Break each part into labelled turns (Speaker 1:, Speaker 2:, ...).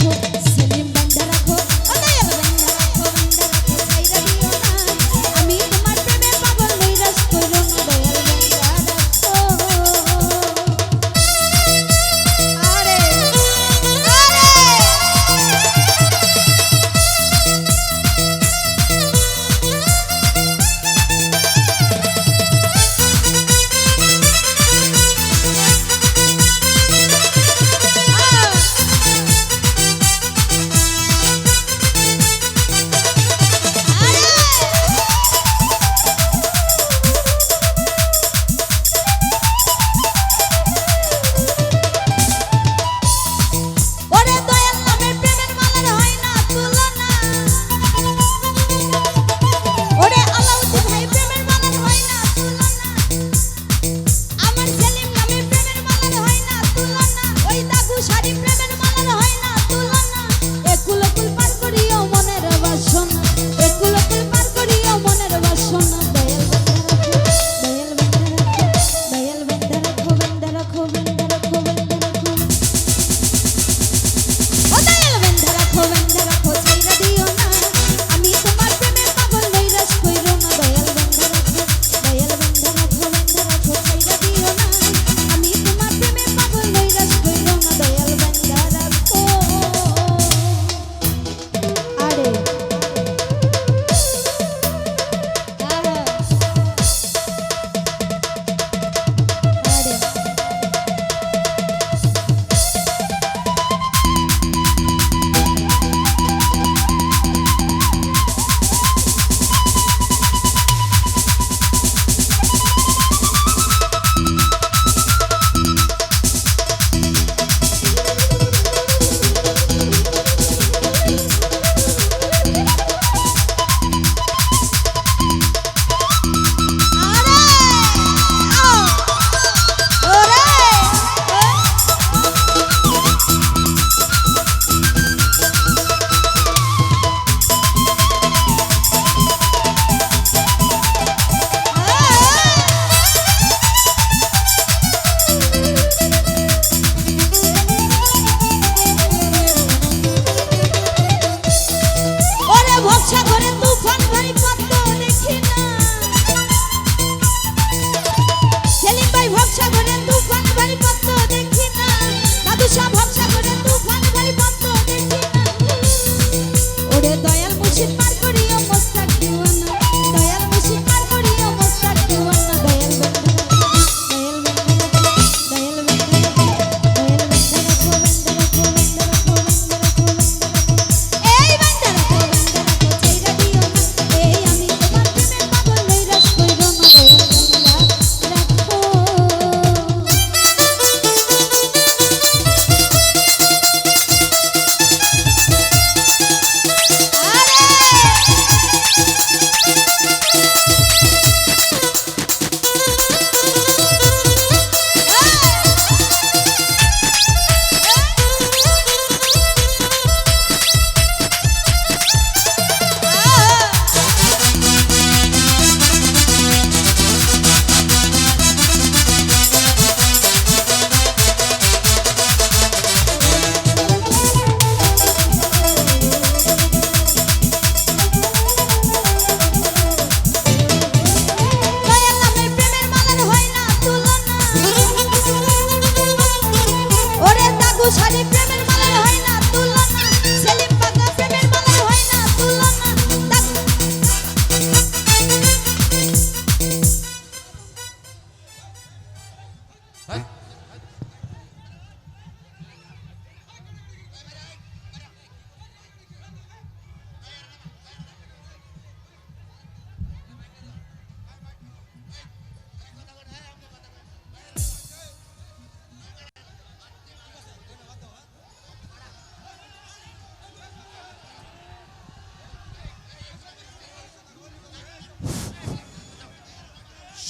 Speaker 1: Selim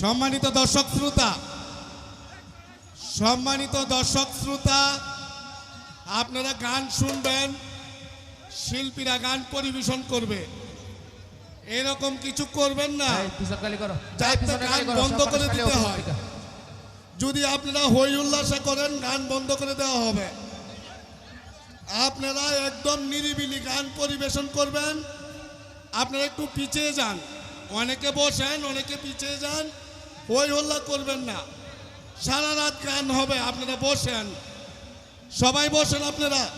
Speaker 2: সম্মানিত দর্শক শ্রোতা সম্মানিত দর্শক শ্রোতা আপনারা গান শুনবেন শিল্পীরা গান পরিবেশন করবে। এরকম কিছু করবেন না। গান বন্ধ করে দিতে হয়। যদি আপনারা হই উল্লাসে করেন গান বন্ধ করে দেওয়া হবে। আপনারা একদম নিরিবিলি গান পরিবেশন করবেন। আপনারা একটু পিছিয়ে যান। অনেকে বসেন অনেকে পিছিয়ে যান। ওই হল্লা করবেন না। সারা রাত গান হবে, আপনারা বসেন। সবাই বসেন আপনারা।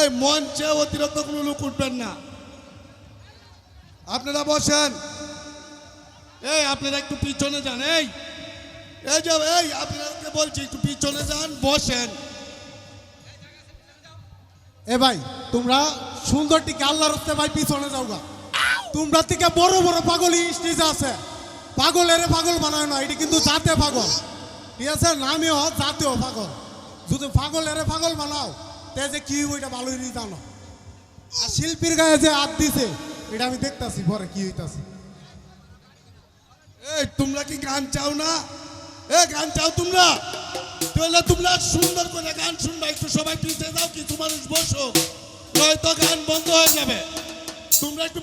Speaker 2: এই মঞ্চে অতিরিক্ত কোনো লোক উঠবেন না। আপনারা বসেন। এই, আপনারা একটু পিছনে যান। এই এই যে, এই, আপনাদেরকে বলছি, একটু পিছনে যান, বসেন।
Speaker 3: এ ভাই, তোমরা সুন্দর টিকে আল্লাহর ভাই পিছনে যাও গা তোমরা থেকে বড় বড় পাগল স্টেজ আছে পাগলের পাগল বানায় না, এটি কিন্তু জাতে পাগল। ঠিক আছে নামেও জাতীয় পাগল। যদি পাগলের পাগল বানাও, তে যে কি ওইটা ভালোই জানো। আর শিল্পীর গায়ে যে হাত দিছে, এটা আমি দেখতাছি, পরে কি হইতাছে।
Speaker 2: এই, তোমরা কি গান চাও না? এ, গান চাও তোমরা? তাহলে তোমরা সুন্দর করে গান শুনবা, একটু সবাই পিছিয়ে যাও, কিছু মানুষ বসো। নয়তো গান বন্ধ হয়ে যাবে। তোমরা একটু